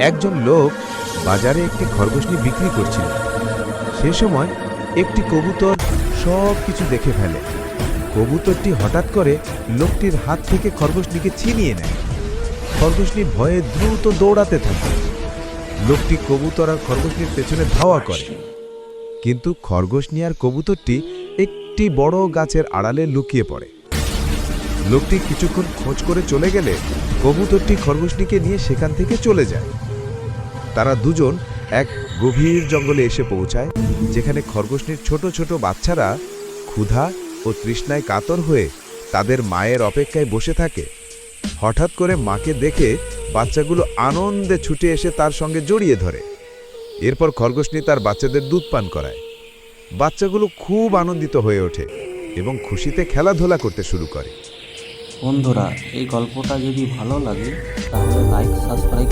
একজন লোক বাজারে একটি খরগোশ নিয়ে বিক্রি করছিল। সে সময় একটি কবুতর সব কিছু দেখে ফেলে। কবুতরটি হঠাৎ করে লোকটির হাত থেকে খরগোশনিকে ছিনিয়ে নেয়। খরগোশনি ভয়ে দ্রুত দৌড়াতে থাকে। লোকটি কবুতর আর খরগোশনির পেছনে ধাওয়া করে। কিন্তু খরগোশনি আর কবুতরটি একটি বড় গাছের আড়ালে লুকিয়ে পড়ে। লোকটি কিছুক্ষণ খোঁজ করে চলে গেলে কবুতরটি খরগোশনিকে নিয়ে সেখান থেকে চলে যায়। তারা দুজন এক গভীর জঙ্গলে এসে পৌঁছায়, যেখানে খরগোশনির ছোট ছোট বাচ্চারা ক্ষুধা ও তৃষ্ণায় কাতর হয়ে তাদের মায়ের অপেক্ষায় বসে থাকে। হঠাৎ করে মাকে দেখে বাচ্চাগুলো আনন্দে ছুটে এসে তার সঙ্গে জড়িয়ে ধরে। এরপর খরগোশনি তার বাচ্চাদের দুধ পান করায়। বাচ্চাগুলো খুব আনন্দিত হয়ে ওঠে এবং খুশিতে খেলাধুলা করতে শুরু করে। বন্ধুরা, এই গল্পটা যদি ভালো লাগে, তাহলে লাইক সাবস্ক্রাইব